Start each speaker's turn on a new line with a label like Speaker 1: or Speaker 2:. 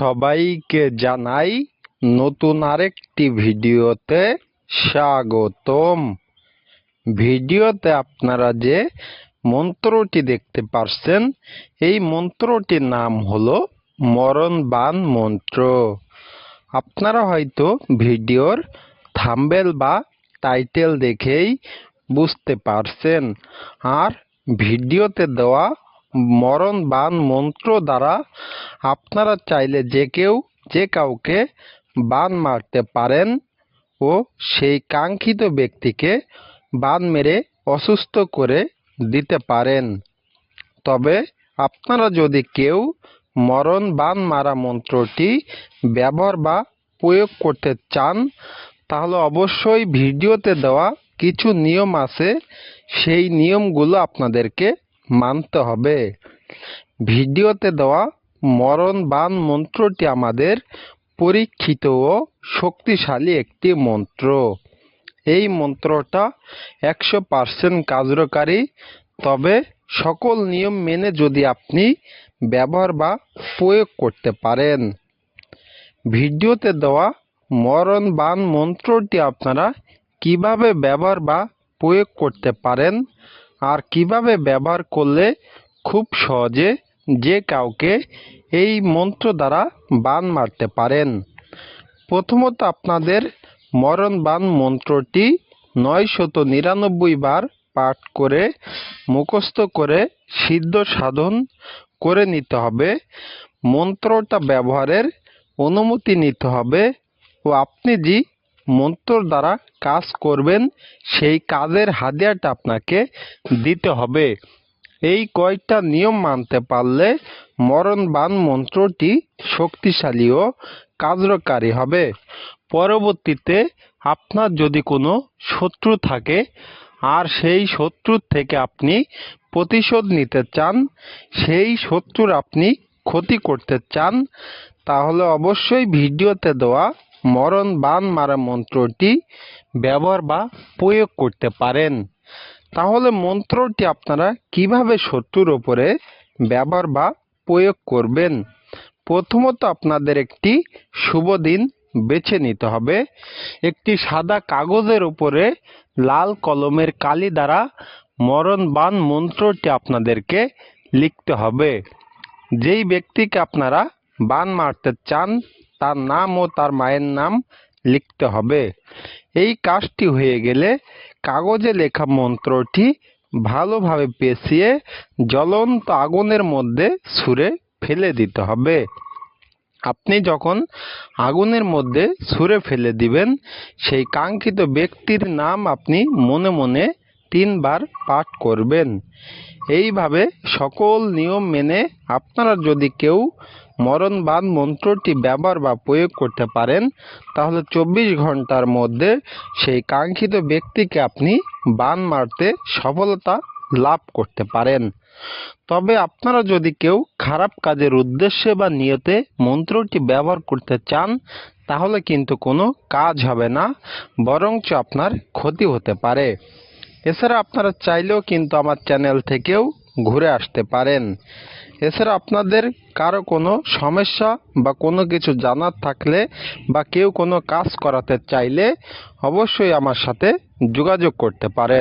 Speaker 1: সবাইকে জানাই নতুন আরেকটি ভিডিওতে স্বাগতম। ভিডিওতে আপনারা যে মন্ত্রটি দেখতে পারছেন, এই মন্ত্রটির নাম হলো মরণ বান মন্ত্র। আপনারা হয়তো ভিডিওর থাম্বেল বা টাইটেল দেখেই বুঝতে পারছেন। আর ভিডিওতে দেওয়া মরণ বান মন্ত্র দ্বারা আপনারা চাইলে যে কেউ, যে কাউকে বান মারতে পারেন ও সেই কাঙ্ক্ষিত ব্যক্তিকে বান মেরে অসুস্থ করে দিতে পারেন। তবে আপনারা যদি কেউ মরণ বান মারা মন্ত্রটি ব্যবহার বা প্রয়োগ করতে চান, তাহলে অবশ্যই ভিডিওতে দেওয়া কিছু নিয়ম আছে। সেই নিয়মগুলো আপনাদেরকে মানতে হবে। ভিডিওতে দেওয়া মরণ বান মন্ত্রটি আমাদের পরীক্ষিত ও শক্তিশালী একটি মন্ত্র। এই মন্ত্রটা একশো পার্সেন্ট কার্যকারী তবে সকল নিয়ম মেনে যদি আপনি ব্যবহার বা প্রয়োগ করতে পারেন। ভিডিওতে দেওয়া মরণ বান মন্ত্রটি আপনারা কীভাবে ব্যবহার বা প্রয়োগ করতে পারেন আর কীভাবে ব্যবহার করলে খুব সহজে যে কাউকে এই মন্ত্র দ্বারা বান মারতে পারেন? প্রথমত আপনাদের মরণ বান মন্ত্রটি নয়শত নিরানব্বই বার পাঠ করে, মুখস্থ করে, সিদ্ধ সাধন করে নিতে হবে। মন্ত্রটা ব্যবহারের অনুমতি নিতে হবে ও আপনি যে মন্ত্র দ্বারা কাজ করবেন, সেই কাজের হাদিয়াটা আপনাকে দিতে হবে। এই কয়েকটা নিয়ম মানতে পারলে মরণ বান মন্ত্রটি শক্তিশালী ও কার্যকারী হবে। পরবর্তীতে আপনার যদি কোনো শত্রু থাকে, আর সেই শত্রুর থেকে আপনি প্রতিশোধ নিতে চান, সেই শত্রুর আপনি ক্ষতি করতে চান, তাহলে অবশ্যই ভিডিওতে দেওয়া মরণ বান মারা মন্ত্রটি ব্যবহার বা প্রয়োগ করতে পারেন। তাহলে মন্ত্রটি আপনারা কীভাবে শত্রুর ওপরে ব্যবহার বা প্রয়োগ করবেন? প্রথমত আপনাদের একটি শুভ দিন বেছে নিতে হবে। একটি সাদা কাগজের উপরে লাল কলমের কালি দ্বারা মরণ বান মন্ত্রটি আপনাদেরকে লিখতে হবে। যেই ব্যক্তিকে আপনারা বান মারতে চান তার নাম ও তার মায়ের নাম লিখতে হবে। এই কাজটি হয়ে গেলে কাগজে লেখা মন্ত্রটি ভালোভাবে পেঁচিয়ে জ্বলন্ত আগুনের মধ্যে ছুঁড়ে ফেলে দিতে হবে। আপনি যখন আগুনের মধ্যে ছুঁড়ে ফেলে দিবেন, সেই কাঙ্ক্ষিত ব্যক্তির নাম আপনি মনে মনে তিনবার পাঠ করবেন। এইভাবে সকল নিয়ম মেনে আপনারা যদি কেউ মরণবান মন্ত্রটি ব্যবহার বা প্রয়োগ করতে পারেন, তাহলে চব্বিশ ঘণ্টার মধ্যে সেই কাঙ্ক্ষিত ব্যক্তিকে আপনি বান মারতে সফলতা লাভ করতে পারেন। তবে আপনারা যদি কেউ খারাপ কাজের উদ্দেশ্যে বা নিয়তে মন্ত্রটি ব্যবহার করতে চান, তাহলে কিন্তু কোনো কাজ হবে না, বরঞ্চ আপনার ক্ষতি হতে পারে। এছাড়া আপনারা চাইলেও কিন্তু আমার চ্যানেল থেকেও ঘুরে আসতে পারেন। এছাড়া আপনাদের কারও কোনো সমস্যা বা কোনো কিছু জানার থাকলে বা কেউ কোনো কাজ করাতে চাইলে অবশ্যই আমার সাথে যোগাযোগ করতে পারেন।